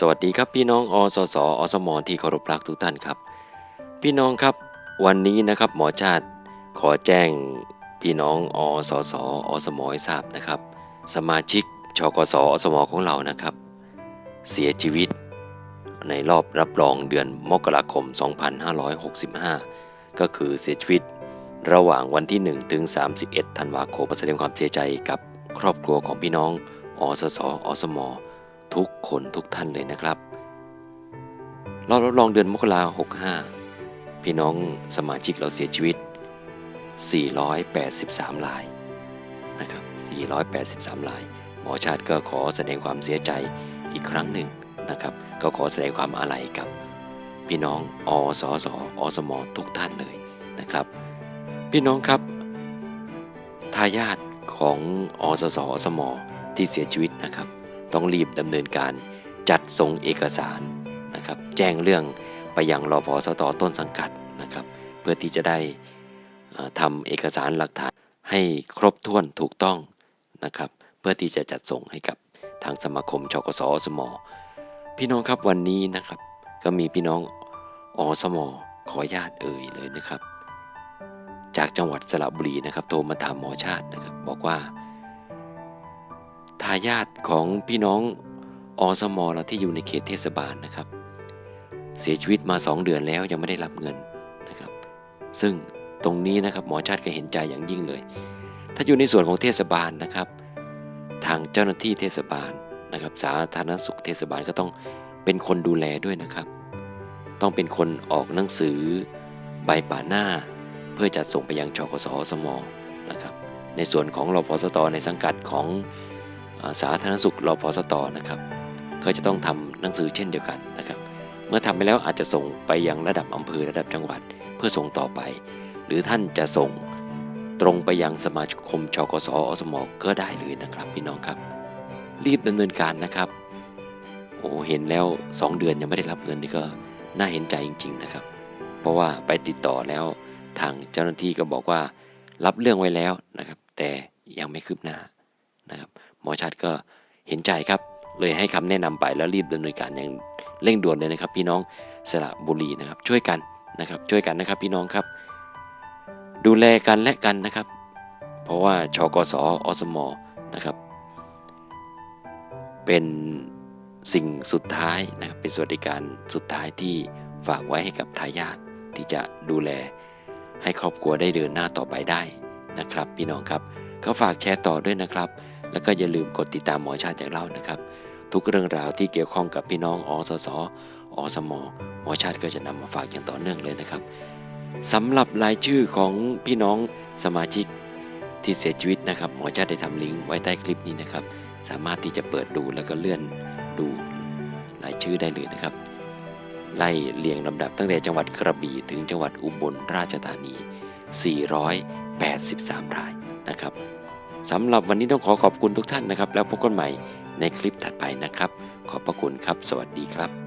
สวัสดีครับพี่น้องอสสอสมที่เคารพรักทุกท่านครับ พี่น้องครับวันนี้นะครับหมอชาติขอแจ้งพี่น้องอสสอสมให้ทราบนะครับ สมาชิกชกสอสมของเรานะครับ เสียชีวิต ในรอบรับรองเดือนมกราคม 2565 ก็คือเสียชีวิตระหว่างวันที่ 1 ถึง 31 ธันวาคมแสดงความเสียใจกับครอบครัวของพี่น้องอสสอสม ทุกคนทุกท่านเลยนะครับรอบรับรองเดือนมกราหกห้าพี่น้องสมาชิกเราเสียชีวิต 483รายนะครับ483ราย หมอชาติก็ขอแสดงความเสียใจอีกครั้งหนึ่งนะครับ ก็ขอแสดงความอาลัยกับ พี่น้องอสสอสมทุกท่านเลยนะครับ พี่น้องครับทายาทของอสสอสมที่เสียชีวิตนะครับ ต้องรีบดำเนินการจัดส่งเอกสารนะครับแจ้งเรื่องไปยังรอพอสตต้นสังกัดนะครับ เพื่อที่จะได้ทำเอกสารหลักฐานให้ครบถ้วนถูกต้องนะครับ เพื่อที่จะจัดส่งให้กับทางสมาคมชกสอสมอพี่น้องครับวันนี้นะครับ ก็มีพี่น้องอสมอขอญาตเอ่ยเลยนะครับ จากจังหวัดสระบุรีนะครับ โทรมาถามหมอชาตินะครับ บอกว่า ทายาทของพี่น้องอสมเราที่อยู่ในเขตเทศบาลนะครับ เสียชีวิตมา 2 เดือนแล้วยังไม่ได้รับเงินนะครับ ซึ่งตรงนี้นะครับหมอชาติก็เห็นใจอย่างยิ่งเลย ถ้าอยู่ในส่วนของเทศบาลนะครับ ทางเจ้าหน้าที่เทศบาลนะครับ สาธารณสุขเทศบาลก็ต้องเป็นคนดูแลด้วยนะครับ ต้องเป็นคนออกหนังสือใบป่าหน้า เพื่อจัดส่งไปยังชกสสมนะครับ ในส่วนของรพสตในสังกัดของ สาธารณสุขรอพสตนะครับ ก็จะต้องทำหนังสือเช่นเดียวกันนะครับ เมื่อทำไปแล้วอาจจะส่งไปยังระดับอำเภอระดับจังหวัด เพื่อส่งต่อไป หรือท่านจะส่งตรงไปยังสมาคมชกสอสมก็ได้เลยนะครับพี่น้องครับ รีบดำเนินการนะครับโอ้เห็นแล้ว 2 เดือนยังไม่ได้รับเงินนี่ก็น่าเห็นใจจริง ๆนะครับ เพราะว่าไปติดต่อแล้วทางเจ้าหน้าที่ก็บอกว่า รับเรื่องไว้แล้วนะครับ แต่ยังไม่คืบหน้านะครับ มอชัดก็เห็นใจครับ เลยให้คำแนะนำไปแล้วรีบดำเนินการอย่างเร่งด่วนเลยนะครับ พี่น้องสระบุรีนะครับ ช่วยกันนะครับ ช่วยกันนะครับพี่น้องครับ ดูแลกันและกันนะครับ เพราะว่าชกสอสมนะครับ เป็นสิ่งสุดท้ายนะครับเป็นสวัสดิการสุดท้ายที่ฝากไว้ให้กับทายาทที่จะดูแลให้ครอบครัวได้เดินหน้าต่อไปได้นะครับ พี่น้องครับ ก็ฝากแชร์ต่อด้วยนะครับ แล้วก็อย่าลืมกดติดตามหมอชาติจากเรานะครับ ทุกเรื่องราวที่เกี่ยวข้องกับพี่น้องอสสอสมหมอชาติก็จะนำมาฝากอย่างต่อเนื่องเลยนะครับสำหรับรายชื่อของพี่น้องสมาชิกที่เสียชีวิตนะครับ หมอชาติได้ทำลิงก์ไว้ใต้คลิปนี้นะครับ สามารถที่จะเปิดดูแล้วก็เลื่อนดูรายชื่อได้เลยนะครับ ไล่เรียงลำดับตั้งแต่จังหวัดกระบี่ถึงจังหวัดอุบลราชธานี 483 รายนะครับ สำหรับวันนี้ต้องขอขอบคุณทุกท่านนะครับ แล้วพบกันใหม่ในคลิปถัดไปนะครับ ขอบพระคุณครับ สวัสดีครับ